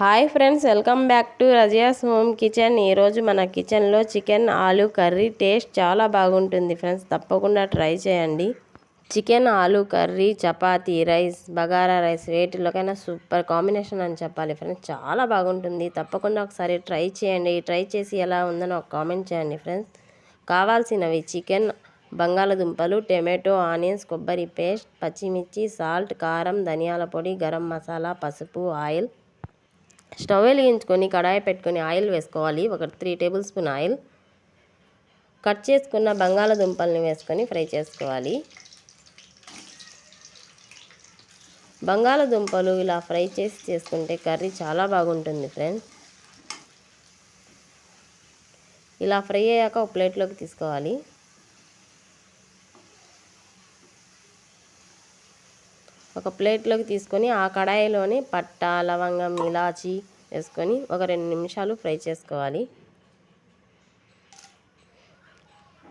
Hi friends welcome back to Razia's home kitchen. ఈరోజు మన కిచెన్లో చికెన్ ఆలు కర్రీ టేస్ట్ చాలా బాగుంటుంది ఫ్రెండ్స్. తప్పకుండా ట్రై చేయండి. Chicken aloo curry chapati rice bagara rice వేటిలోకైనా super combination అని చెప్పాలి ఫ్రెండ్స్. చాలా బాగుంటుంది. తప్పకుండా ఒకసారి ట్రై చేయండి. ట్రై చేసి ఎలా ఉందని ఒక కామెంట్ చేయండి ఫ్రెండ్స్. కావాల్సినవి చికెన్ బంగాళదుంపలు టమాటో ఆనియన్స్ కొబ్బరి పేస్ట్ పచ్చిమిర్చి సాల్ట్ కారం ధనియాల పొడి గరం మసాలా పసుపు ఆయిల్ స్టవ్ వెలిగించుకొని కడాయి పెట్టుకొని ఆయిల్ వేసుకోవాలి. ఒక three tablespoon oil. Cut చేసుకున్న బంగాళదుంపల్ని వేసుకొని ఫ్రై చేసుకోవాలి. బంగాళదుంపలు ఇలా ఫ్రై చేసి చేసుకుంటే కర్రీ చాలా బాగుంటుంది ఫ్రెండ్స్. ఇలా ఫ్రై అయ్యాక ఒక ప్లేట్లోకి తీసుకోవాలి. ఒక ప్లేట్లోకి తీసుకొని ఆ కడాయిలోనే పట్ట లవంగం ఇలాచి వేసుకొని ఒక రెండు నిమిషాలు ఫ్రై చేసుకోవాలి.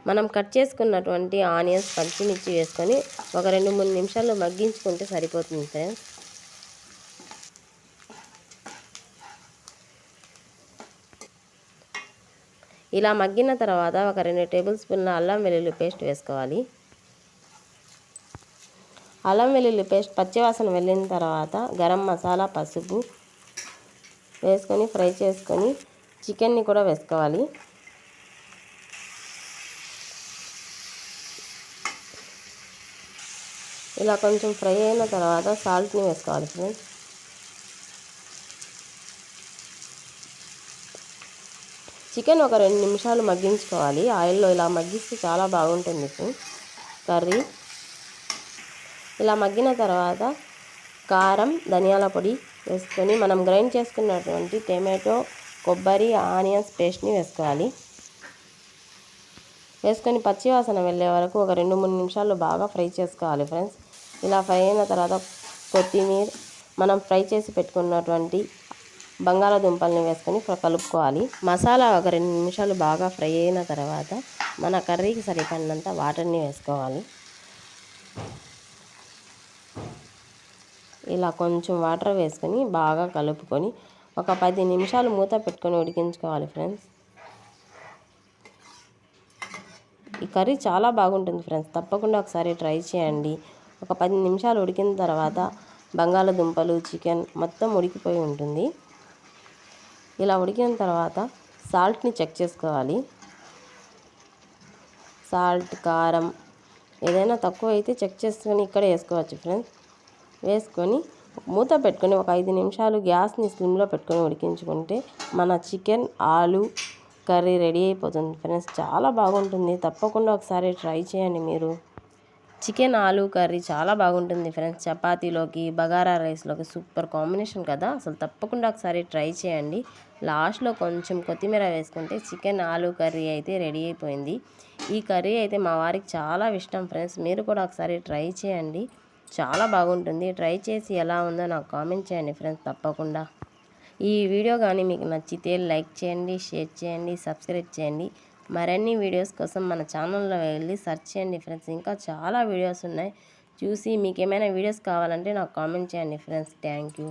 మనం కట్ చేసుకున్నటువంటి ఆనియన్స్ పచ్చిమిర్చి వేసుకొని ఒక రెండు మూడు నిమిషాలు మగ్గించుకుంటే సరిపోతుంది ఫ్రెండ్స్. ఇలా మగ్గిన తర్వాత ఒక రెండు టేబుల్ స్పూన్ల అల్లం వెల్లుల్లి పేస్ట్ వేసుకోవాలి. అల్లం వెల్లుల్లి పేస్ట్ పచ్చివాసన వెళ్ళిన తర్వాత గరం మసాలా పసుపు వేసుకొని ఫ్రై చేసుకొని చికెన్ని కూడా వేసుకోవాలి. ఇలా కొంచెం ఫ్రై అయిన తర్వాత సాల్ట్ని వేసుకోవాలి ఫ్రెండ్స్. చికెన్ ఒక రెండు నిమిషాలు మగ్గించుకోవాలి. ఆయిల్లో ఇలా మగ్గిస్తే చాలా బాగుంటుంది కర్రీ ఇలా మగ్గిన తర్వాత కారం ధనియాల పొడి వేసుకొని మనం గ్రైండ్ చేసుకున్నటువంటి టమాటో కొబ్బరి ఆనియన్స్ పేస్ట్ని వేసుకోవాలి. వేసుకొని పచ్చివాసన వెళ్ళే వరకు ఒక రెండు మూడు నిమిషాలు బాగా ఫ్రై చేసుకోవాలి ఫ్రెండ్స్. ఇలా ఫ్రై అయిన తర్వాత కొత్తిమీర మనం ఫ్రై చేసి పెట్టుకున్నటువంటి బంగాళాదుంపల్ని వేసుకొని కలుపుకోవాలి. మసాలా ఒక రెండు నిమిషాలు బాగా ఫ్రై అయిన తర్వాత మన కర్రీకి సరిపడినంత వాటర్ని వేసుకోవాలి. ఇలా కొంచెం వాటర్ వేసుకొని బాగా కలుపుకొని ఒక పది నిమిషాలు మూత పెట్టుకొని ఉడికించుకోవాలి ఫ్రెండ్స్. ఈ కర్రీ చాలా బాగుంటుంది ఫ్రెండ్స్. తప్పకుండా ఒకసారి ట్రై చేయండి. ఒక పది నిమిషాలు ఉడికిన తర్వాత బంగాళదుంపలు చికెన్ మొత్తం ఉడికిపోయి ఉంటుంది. ఇలా ఉడికిన తర్వాత సాల్ట్ని చెక్ చేసుకోవాలి. సాల్ట్ కారం ఏదైనా తక్కువ అయితే చెక్ చేసుకొని ఇక్కడ వేసుకోవచ్చు ఫ్రెండ్స్. వేసుకొని మూత పెట్టుకొని ఒక ఐదు నిమిషాలు గ్యాస్ని స్లిమ్లో పెట్టుకొని ఉడికించుకుంటే మన చికెన్ ఆలు కర్రీ రెడీ అయిపోతుంది. ఫ్రెండ్స్ చాలా బాగుంటుంది. తప్పకుండా ఒకసారి ట్రై చేయండి మీరు. చికెన్ ఆలు కర్రీ చాలా బాగుంటుంది ఫ్రెండ్స్. చపాతీలోకి బగారా రైస్లోకి సూపర్ కాంబినేషన్ కదా. అసలు తప్పకుండా ఒకసారి ట్రై చేయండి. లాస్ట్లో కొంచెం కొత్తిమీర వేసుకుంటే చికెన్ ఆలు కర్రీ అయితే రెడీ అయిపోయింది. ఈ కర్రీ అయితే మా వారికి చాలా ఇష్టం ఫ్రెండ్స్. మీరు కూడా ఒకసారి ట్రై చేయండి. చాలా బాగుంటుంది. ట్రై చేసి ఎలా ఉందో నాకు కామెంట్ చేయండి ఫ్రెండ్స్ తప్పకుండా. ఈ వీడియో కానీ మీకు నచ్చితే లైక్ చేయండి షేర్ చేయండి సబ్స్క్రైబ్ చేయండి. మరిన్ని వీడియోస్ కోసం మన ఛానల్లో వెళ్ళి సెర్చ్ చేయండి ఫ్రెండ్స్. ఇంకా చాలా వీడియోస్ ఉన్నాయి. చూసి మీకు ఏమైనా వీడియోస్ కావాలంటే నాకు కామెంట్ చేయండి ఫ్రెండ్స్. Thank you.